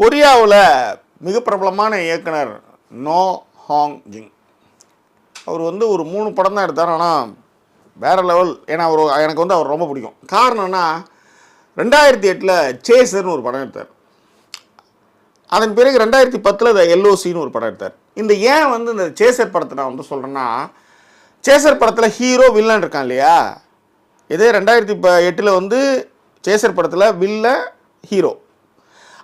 கொரியாவில் மிக பிரபலமான இயக்குனர் நோ ஹாங் ஜிங். அவர் வந்து ஒரு மூணு படம் தான் எடுத்தார் ஆனால் வேற லெவல். ஏன்னா அவர் எனக்கு வந்து அவர் ரொம்ப பிடிக்கும். காரணம்னா ரெண்டாயிரத்தி எட்டில் சேசர்னு ஒரு படம் எடுத்தார். அதன் பிறகு ரெண்டாயிரத்தி பத்தில் த எல்ஓசின்னு ஒரு படம் எடுத்தார். இந்த ஏன் வந்து இந்த சேசர் படத்தை நான் வந்து சொல்கிறேன்னா சேசர் படத்தில் ஹீரோ வில்லன் இருக்கான் இல்லையா? இதே ரெண்டாயிரத்தி ப எட்டில் வந்து சேசர் படத்தில் வில்ல ஹீரோ.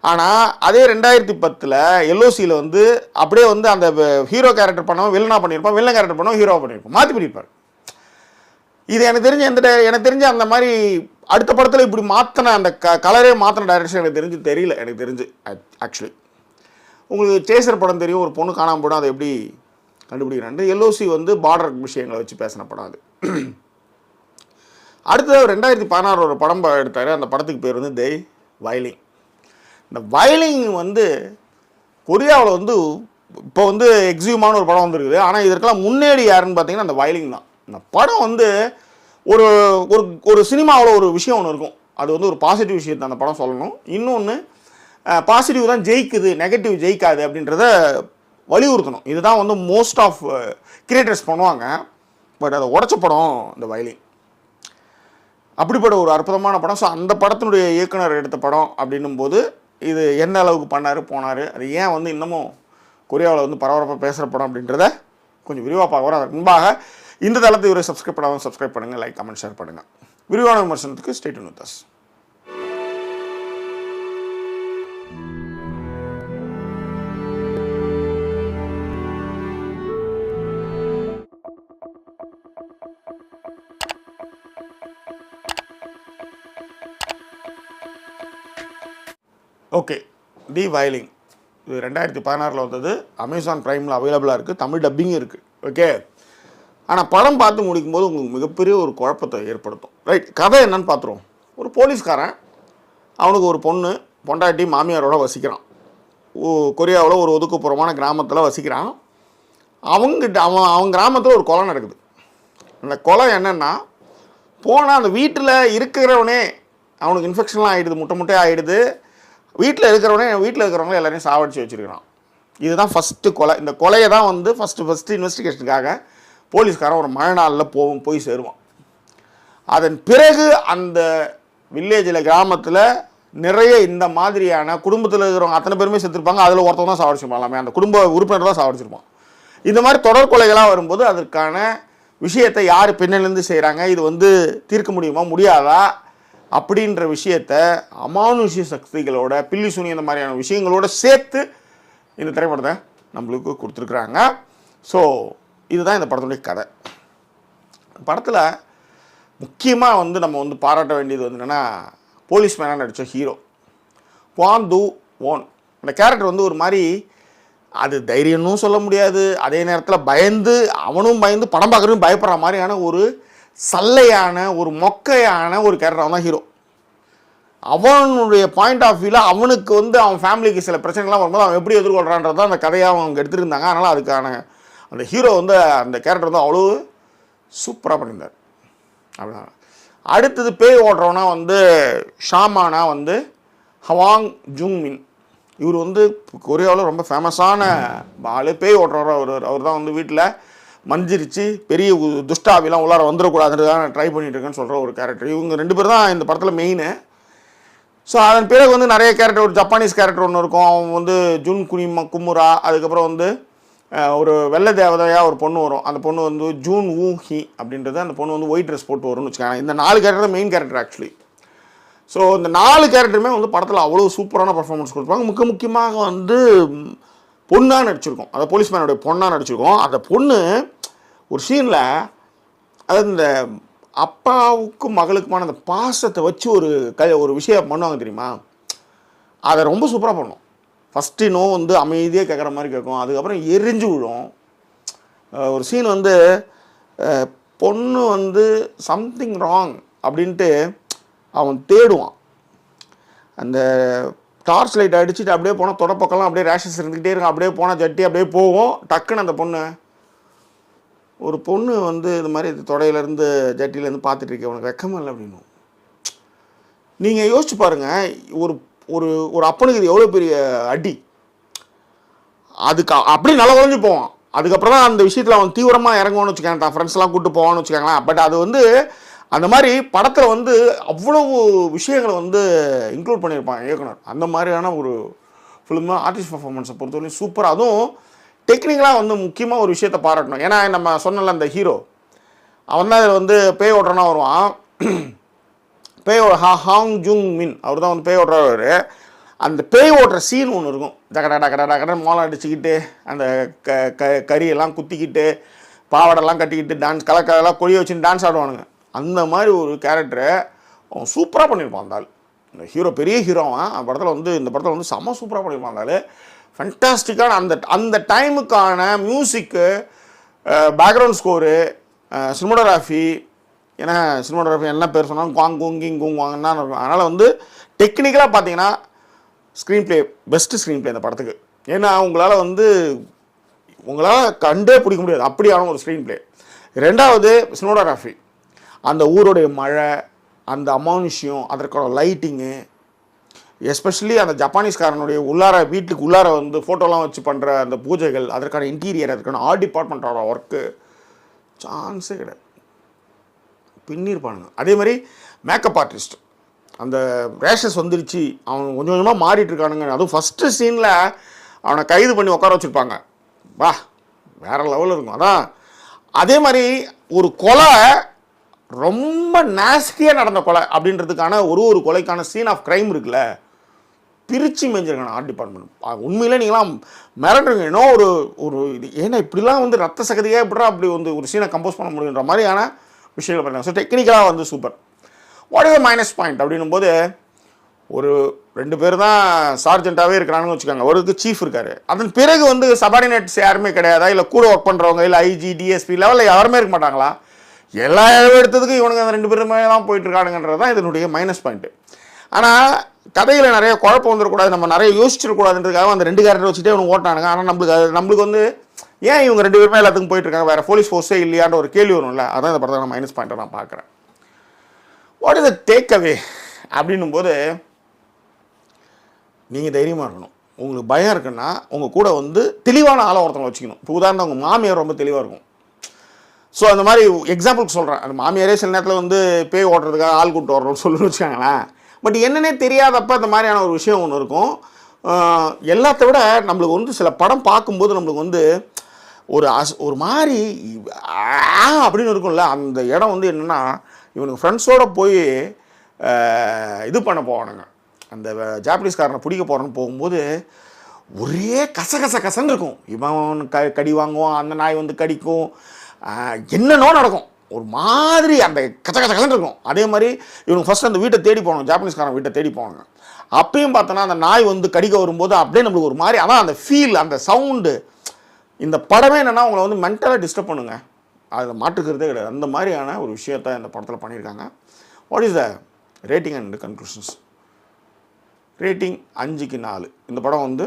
ஆனால் அதே ரெண்டாயிரத்தி பத்தில் எல்ஓசியில் வந்து அப்படியே வந்து அந்த ஹீரோ கேரக்டர் பண்ணவும் வில்லனாக பண்ணியிருப்பான் வில்லன் கேரக்டர் பண்ணவும் ஹீரோவாக பண்ணியிருப்பான் மாற்றி பண்ணியிருப்பார். இது எனக்கு தெரிஞ்ச எந்த எனக்கு தெரிஞ்ச அந்த மாதிரி அடுத்த படத்தில் இப்படி மாற்றின அந்த க கலரே மாற்றின டைரக்ஷன் எனக்கு தெரிஞ்சு தெரியல எனக்கு தெரிஞ்சு ஆக்சுவலி உங்களுக்கு சேசர் படம் தெரியும் ஒரு பொண்ணு காணாமல் போடும் அதை எப்படி கண்டுபிடிக்கிறான் எல்ஓசி வந்து பார்டர் விஷயங்களை வச்சு பேசின படம் அது. அடுத்தது ரெண்டாயிரத்தி பதினாறு ஒரு படம் எடுத்தார் அந்த படத்துக்கு பேர் வந்து தெய் வயலிங் இந்த வயலிங் வந்து கொரியாவில் வந்து இப்போ வந்து எக்ஸியூமான ஒரு படம் வந்திருக்குது. ஆனால் இதற்கெல்லாம் முன்னேடி யாருன்னு பார்த்தீங்கன்னா அந்த வயலிங் தான். இந்த படம் வந்து ஒரு ஒரு ஒரு சினிமாவில் ஒரு விஷயம் ஒன்று இருக்கும். அது வந்து ஒரு பாசிட்டிவ் விஷயத்தை அந்த படம் சொல்லணும். இன்னொன்று பாசிட்டிவ் தான் ஜெயிக்குது நெகட்டிவ் ஜெயிக்காது அப்படின்றத வலியுறுத்தணும். இதுதான் வந்து மோஸ்ட் ஆஃப் கிரியேட்டர்ஸ் பண்ணுவாங்க. பட் அதை உடச்ச படம் இந்த வயலின் அப்படிப்பட்ட ஒரு அற்புதமான படம். ஸோ அந்த படத்தினுடைய இயக்குனர் எடுத்த படம் அப்படின்னும் போது இது எந்த அளவுக்கு பண்ணார் போனார் அது ஏன் வந்து இன்னமும் கொரியாவில் வந்து பரபரப்பாக பேசுகிற படம் அப்படின்றத கொஞ்சம் விரிவாக பார்க்குறோம் அதற்கு முன்பாக இந்த தளத்தை இவரை சப்ஸ்கிரைப் பண்ணாமல் சப்ஸ்கிரைப் பண்ணுங்கள் லைக் கமெண்ட் ஷேர் பண்ணுங்கள் விரிவான விமர்சனத்துக்கு state with okay the violin இது ரெண்டாயிரத்தி பதினாறில் வந்தது. அமேசான் ப்ரைமில் அவைலபிளாக இருக்குது தமிழ் டப்பிங்கும் இருக்குது ஓகே? ஆனால் படம் பார்த்து முடிக்கும் போது உங்களுக்கு மிகப்பெரிய ஒரு குழப்பத்தை ஏற்படுத்தும். ரைட் கதை என்னன்னு பார்த்துருவோம். ஒரு போலீஸ்காரன் அவனுக்கு ஒரு பொண்ணு பொண்டாட்டி மாமியாரோட வசிக்கிறான். ஓ கொரியாவில் ஒரு ஒதுக்குப்புறமான கிராமத்தில் வசிக்கிறான். அவங்ககிட்ட அவன் அவன் கிராமத்தில் ஒரு கொலை நடக்குது. அந்த கொலை என்னென்னா போனால் அந்த வீட்டில் இருக்கிறவனே அவனுக்கு இன்ஃபெக்ஷன்லாம் ஆகிடுது முட்டை முட்டையாக ஆகிடுது வீட்டில் இருக்கிறவனே வீட்டில் இருக்கிறவங்க எல்லாரையும் சாவடிச்சு வச்சுருக்கிறான். இதுதான் ஃபஸ்ட்டு கொலை. இந்த கொலையை தான் வந்து ஃபஸ்ட்டு ஃபஸ்ட்டு இன்வெஸ்டிகேஷனுக்காக போலீஸ்காரன் ஒரு மழை நாளில் போகும் போய் சேருவான். அதன் பிறகு அந்த வில்லேஜில் கிராமத்தில் நிறைய இந்த மாதிரியான குடும்பத்தில் இருக்கிறவங்க அத்தனை பேருமே செத்துருப்பாங்க. அதில் ஒருத்தன் தான் சாவடிச்சிருப்பான் எல்லாமே. அந்த குடும்ப உறுப்பினர் தான் சாவடிச்சிருப்பான். இந்த மாதிரி தொடர் கொலைகளாக வரும்போது அதற்கான விஷயத்தை யார் பின்னணிலேருந்து செய்கிறாங்க இது வந்து தீர்க்க முடியுமா? முடியாதா? அப்படின்ற விஷயத்த அமானுஷ்ய சக்திகளோட பில்லி சுனி இந்த மாதிரியான விஷயங்களோட சேர்த்து இந்த திரைப்படத்தை நம்மளுக்கு கொடுத்துருக்குறாங்க. ஸோ இதுதான் இந்த படத்துடைய கதை. படத்தில் முக்கியமாக வந்து நம்ம வந்து பாராட்ட வேண்டியது வந்து என்னென்னா போலீஸ் மேனாக நடித்த ஹீரோ வான் து ஓன் அந்த கேரக்டர் வந்து ஒரு மாதிரி அது தைரியம்னும் சொல்ல முடியாது. அதே நேரத்தில் பயந்து அவனும் பயந்து படம் பார்க்குறதும் பயப்படுற மாதிரியான ஒரு சல்லையான ஒரு மொக்கையான ஒரு கேரக்டர் தான் ஹீரோ அவனுடைய பாயிண்ட் ஆஃப் வியூவில் அவனுக்கு வந்து அவன் ஃபேமிலிக்கு சில பிரச்சனைகள்லாம் வரும்போது அவன் எப்படி எதிர்கொள்கிறான்றது தான் அந்த கதையாக அவங்க எடுத்துருந்தாங்க. அதனால் அதுக்கான அந்த ஹீரோ வந்து அந்த கேரக்டர் வந்து அவ்வளோ சூப்பராக பண்ணியிருந்தார். அப்படின்னா அடுத்தது பேய் ஓடுறவனா வந்து ஷாமானா வந்து ஹவாங் ஜூங்மின். இவர் வந்து கொரியாவில் ரொம்ப ஃபேமஸான ஆள். பேய் ஓட்டுறவர் அவர் அவர் தான் வந்து வீட்டில் மஞ்சிரிச்சு பெரிய துஷ்டாவிலாம் உள்ளார வந்துடக்கூடாதுன்றதுக்காக ட்ரை பண்ணிட்டுருக்கேன்னு சொல்கிற ஒரு கேரக்டர் இவங்க ரெண்டு பேர் தான் இந்த படத்தில் மெயினு ஸோ அதன் பிறகு வந்து நிறைய கேரக்டர் ஒரு ஜப்பானீஸ் கேரக்டர் ஒன்று இருக்கும். அவன் வந்து ஜுன் குனிமா குமுரா அதுக்கப்புறம் வந்து ஒரு வெள்ளை தேவதையாக ஒரு பொண்ணு வரும். அந்த பொண்ணு வந்து ஜூன் ஊ ஹி அப்படின்றது அந்த பொண்ணு வந்து ஒயிட் ட்ரெஸ் போட்டு வரும்னு வச்சுக்கோங்க. இந்த நாலு character main character actually so இந்த நாலு கேரக்டருமே வந்து படத்தில் அவ்வளோ சூப்பரான பர்ஃபார்மன்ஸ் கொடுப்பாங்க. முக்க முக்கியமாக வந்து பொண்ணாக நடிச்சிருக்கோம். அந்த போலீஸ்மேனுடைய பொண்ணாக நடிச்சிருக்கோம். அந்த பொண்ணு ஒரு சீனில் அதாவது இந்த அப்பாவுக்கும் மகளுக்குமான அந்த பாசத்தை வச்சு ஒரு க ஒரு விஷயம் பண்ணுவாங்க தெரியுமா? அதை ரொம்ப சூப்பராக பண்ணும். ஃபஸ்ட்டு இன்னும் வந்து அமைதியாக கேட்குற மாதிரி கேட்கும் அதுக்கப்புறம் எரிஞ்சு விழும். ஒரு சீன் வந்து பொண்ணு வந்து சம்திங் ராங் அப்படின்ட்டு அவன் தேடுவான். அந்த டார்ச் லைட் அடிச்சுட்டு அப்படியே போனால் தொடப்பக்கெல்லாம் அப்படியே ரேஷஸ் இருந்துக்கிட்டே இருக்கும். அப்படியே போனால் ஜட்டி அப்படியே போவோம் டக்குன்னு அந்த பொண்ணு ஒரு பொண்ணு வந்து இது மாதிரி தொடையிலேருந்து ஜட்டியிலேருந்து பார்த்துட்டு இருக்கேன் உனக்கு வெக்கமா இல்லை அப்படின்னும். நீங்கள் யோசிச்சு பாருங்கள் ஒரு ஒரு ஒரு அப்பனுக்கு இது எவ்வளோ பெரிய அடி. அதுக்கு அப்படியே நல்லா உழைஞ்சு போவான். அதுக்கப்புறம் தான் அந்த விஷயத்தில் அவன் தீவிரமாக இறங்குவான்னு வச்சுக்கோங்க தான் ஃப்ரெண்ட்ஸ்லாம் கூப்பிட்டு போவான்னு வச்சுக்கோங்களேன். பட் அது வந்து அந்த மாதிரி படத்தில் வந்து அவ்வளவு விஷயங்களை வந்து இன்க்ளூட் பண்ணியிருப்பான் இயக்குனர். அந்த மாதிரியான ஒரு ஃபிலிமு ஆர்டிஸ்ட் பர்ஃபார்மன்ஸை பொறுத்தவரைக்கும் சூப்பராக அதுவும் டெக்னிக்கலாக வந்து முக்கியமாக ஒரு விஷயத்தை பாராட்டணும். ஏன்னா நம்ம சொன்னல அந்த ஹீரோ அவன் தான் வந்து பேய் ஓட்டுறனா வருவான். பேய் ஹா ஹாங் ஜுங் மின். அவர் தான் வந்து பேய் ஓட்டுறவர். அந்த பேய் ஓட்டுற சீன் ஒன்று இருக்கும். டகடா டகடா டகடா மோளம் அடிச்சுக்கிட்டு அந்த க க கறியெல்லாம் குத்திக்கிட்டு பாவாடெல்லாம் கட்டிக்கிட்டு டான்ஸ் கலக்கெல்லாம் கொடியை வச்சுன்னு டான்ஸ் ஆடுவானுங்க. அந்த மாதிரி ஒரு கேரக்டரை அவன் சூப்பராக பண்ணியிருப்பான் அந்த ஆள். இந்த ஹீரோ பெரிய ஹீரோ அவன் அந்த படத்தில் வந்து இந்த படத்தில் வந்து செம்ம சூப்பராக பண்ணியிருப்பான் அந்த ஆள். ஃபண்டாஸ்டிக்கான அந்த அந்த டைமுக்கான மியூசிக்கு பேக்ரவுண்ட் ஸ்கோரு சினிமோடோகிராஃபி ஏன்னா சினிமோடோகிராஃபி என்ன பேர் சொன்னாலும் குவாங் குங்கிங் குங் வாங்கன்னு இருக்கும். அதனால் வந்து டெக்னிக்கலாக பார்த்தீங்கன்னா screenplay best screenplay இந்த படத்துக்கு. ஏன்னா உங்களால் வந்து உங்களால் கண்டே பிடிக்க முடியாது. அப்படியான ஒரு ஸ்க்ரீன் ப்ளே ரெண்டாவது சினிமோடோகிராஃபி அந்த ஊருடைய மழை அந்த அமானுஷ்யம் அதற்கான லைட்டிங்கு எஸ்பெஷலி அந்த ஜப்பானீஸ்காரனுடைய உள்ளார வீட்டுக்கு உள்ளார வந்து ஃபோட்டோலாம் வச்சு பண்ணுற அந்த பூஜைகள் அதற்கான இன்டீரியர் அதற்கான ஆர்ட் டிபார்ட்மெண்ட்டோட ஒர்க்கு சான்ஸே கிடையாது. பின்னிருப்பானுங்க அதே மாதிரி மேக்கப் ஆர்டிஸ்ட் அந்த ரேஷஸ் வந்துருச்சு அவன் கொஞ்சம் கொஞ்சமாக மாறிட்டு இருக்கானுங்க. அதுவும் ஃபஸ்ட்டு சீனில் அவனை கைது பண்ணி உட்கார வச்சுருப்பாங்க. வா வேறு லெவலில் இருக்கும். அதான் அதே மாதிரி ஒரு கொலை ரொம்ப நாஸ்டியாக நடந்த கொலை அப்படின்றதுக்கான ஒரு ஒரு கொலைக்கான சீன் ஆஃப் க்ரைம் இருக்குல்ல பிரித்து மேய்ஞ்சிருக்கான ஆர்ட் டிபார்ட்மெண்ட் உண்மையிலே நீங்களாம் மிரட்டுங்க ஏன்னோ ஒரு ஒரு இது. ஏன்னா இப்படிலாம் வந்து ரத்த சகதியாக எப்படிடா அப்படி வந்து ஒரு சீனை கம்போஸ் பண்ண முடியுன்ற மாதிரியான விஷயங்கள் பண்ணாங்க ஸோ டெக்னிக்கலாக வந்து super what is minus point அப்படின்னும் போது ஒரு ரெண்டு பேர் தான் சார்ஜென்ட்டாகவே இருக்கிறாங்கன்னு வச்சுக்கோங்க. ஒருக்கு சீஃப் இருக்காரு. அதன் பிறகு வந்து சபார்டினேட்ஸ் யாருமே கிடையாதா? இல்லை கூட ஒர்க் பண்ணுறவங்க இல்லை ஐஜி டிஎஸ்பி லெவலில் யாருமே இருக்க மாட்டாங்களா? எல்லா இழவு எடுத்ததுக்கும் இவனுங்க அந்த ரெண்டு பேருமே தான் போயிட்டுருக்கானுங்கன்றது தான் இதனுடைய மைனஸ் பாயிண்ட்டு ஆனால் கதையில் நிறைய குழப்பம் வந்துடக்கூடாது நம்ம நிறைய யோசிச்சிடக்கூடாதுன்றதுக்காக அந்த ரெண்டு கேரக்டர் வச்சுட்டே இவனுக்கு ஓட்டானுங்க ஆனால் நம்மளுக்கு அது நம்மளுக்கு வந்து ஏன் இவங்க ரெண்டு பேருமே எல்லாத்துக்கும் போயிட்டு இருக்காங்க வேறு போலீஸ் ஃபோர்ஸே இல்லையான்ற ஒரு கேள்வி வரும்ல அதான் இந்த படத்தை நான் மைனஸ் பாயிண்ட்டை நான் பார்க்குறேன். What is a take away அப்படின்னும் போது நீங்கள் தைரியமாக இருக்கணும். உங்களுக்கு பயம் இருக்குன்னா உங்கள் கூட வந்து தெளிவான ஆளை ஒருத்தவங்க வச்சுக்கணும். இப்போ உதாரணம் உங்கள் மாமியார் ரொம்ப தெளிவாக இருக்கும். ஸோ அந்த மாதிரி எக்ஸாம்பிளுக்கு சொல்கிறேன் அந்த மாமியாரே சில நேரத்தில் வந்து பேய் ஓட்டுறதுக்காக ஆள் கூட்டு வரணும்னு சொல்லணும்னு வச்சுக்கோங்களேன். பட் என்னன்னே தெரியாதப்ப அந்த மாதிரியான ஒரு விஷயம் ஒன்று இருக்கும். எல்லாத்த விட நம்மளுக்கு வந்து சில படம் பார்க்கும்போது நம்மளுக்கு வந்து ஒரு அஸ் ஒரு மாதிரி அப்படின்னு இருக்கும்ல. அந்த இடம் வந்து என்னென்னா இவனுக்கு ஃப்ரெண்ட்ஸோடு போய் இது பண்ண போவானுங்க. அந்த ஜாப்பனீஸ்காரனை பிடிக்க போகிறேன்னு போகும்போது ஒரே கச கச கசன்னு இருக்கும். இவன் க கடி வாங்குவான் அந்த நாய் வந்து கடிக்கும். என்னென்னோ நடக்கும். ஒரு மாதிரி அந்த கச்ச கச்ச கசன்னு இருக்கும். அதே மாதிரி இவனுக்கு ஃபர்ஸ்ட் அந்த வீட்டை தேடி போகணும் ஜாப்பனீஸ்காரன் வீட்டை தேடி போவாங்க அப்பயும் பார்த்தோன்னா அந்த நாய் வந்து கடிக்க வரும்போது அப்படியே நம்மளுக்கு ஒரு மாதிரி அதான் அந்த ஃபீல் அந்த சவுண்டு இந்த படமே என்னென்னா உங்களை வந்து மென்டலாக டிஸ்டர்ப் பண்ணுங்க. அதில் மாட்டுக்கிறதே கிடையாது. அந்த மாதிரியான ஒரு விஷயத்தை இந்த படத்தில் பண்ணியிருக்காங்க. What is the rating and conclusions rating அஞ்சுக்கு நாலு. இந்த படம் வந்து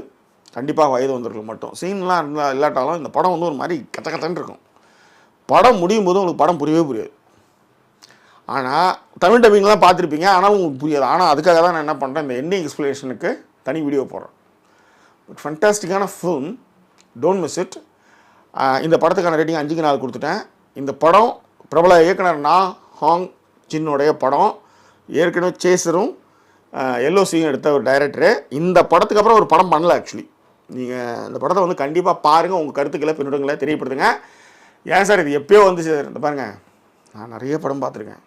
கண்டிப்பாக வயது வந்திருக்கு மட்டும். சீன்லாம் இருந்தால் இல்லாட்டாலும் இந்த படம் வந்து ஒரு மாதிரி கத்த கத்தன்னு இருக்கும். படம் முடியும் போது உங்களுக்கு படம் புரியவே புரியாது. ஆனால் தமிழ் டப்பிங்லாம் பார்த்துருப்பீங்க ஆனால் உங்களுக்கு புரியாது. ஆனால் அதுக்காக தான் நான் என்ன பண்ணுறேன் இந்த எண்டிங் எக்ஸ்பிளேஷனுக்கு தனி வீடியோ போடுறேன். பட் ஃபண்டாஸ்டிக்கான ஃபிலிம் டோன்ட் மிஸ் இட் இந்த படத்துக்கான ரேட்டிங் அஞ்சுக்கு நாள் கொடுத்துட்டேன். இந்த படம் பிரபல இயக்குனர் நா ஹாங் ஜின்னுடைய படம். ஏற்கனவே சேசரும் எல்ஓசியும் எடுத்த ஒரு டைரக்டரு இந்த படத்துக்கு அப்புறம் ஒரு படம் பண்ணல ஆக்சுவலி நீங்கள் இந்த படத்தை வந்து கண்டிப்பாக பாருங்கள் உங்கள் கருத்துக்களை பின்னோட்டங்களை தெரியப்படுத்துங்க. ஏன் சார் இது எப்பயோ வந்துச்சு சார்? இந்த பாருங்கள் நான் நிறைய படம் பார்த்துருக்கேன்.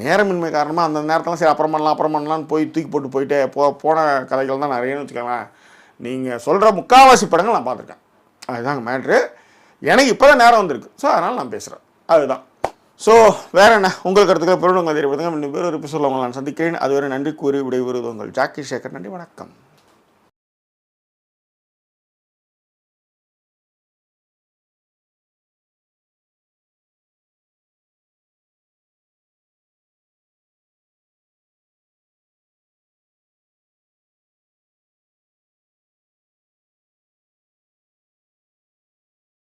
நேரமின்மை காரணமாக அந்த நேரத்தில் சரி அப்புறம் பண்ணலாம் அப்புறம் பண்ணலாம்னு போய் தூக்கி போட்டு போயிட்டு போ போன கதைகள் தான் நிறையன்னு வச்சுக்கோங்களேன். நீங்கள் சொல்கிற முக்காவாசி படங்கள் நான் பார்த்துருக்கேன். அதுதாங்க மேட்ரு. எனக்கு இப்போ தான் நேரம் வந்திருக்கு. ஸோ அதனால் நான் பேசுகிறேன் அதுதான். ஸோ வேற என்ன? உங்கள் கருத்துக்களை பெருணுங்களை தெரியப்படுத்துங்க இன்னும் பேர் ஒரு எபிசோடில் உங்களை நான் சந்திக்கிறேன். அதுவரை நன்றி கூறி விடைபெறுவது உங்கள் ஜாக்கி சேகர். நன்றி வணக்கம்.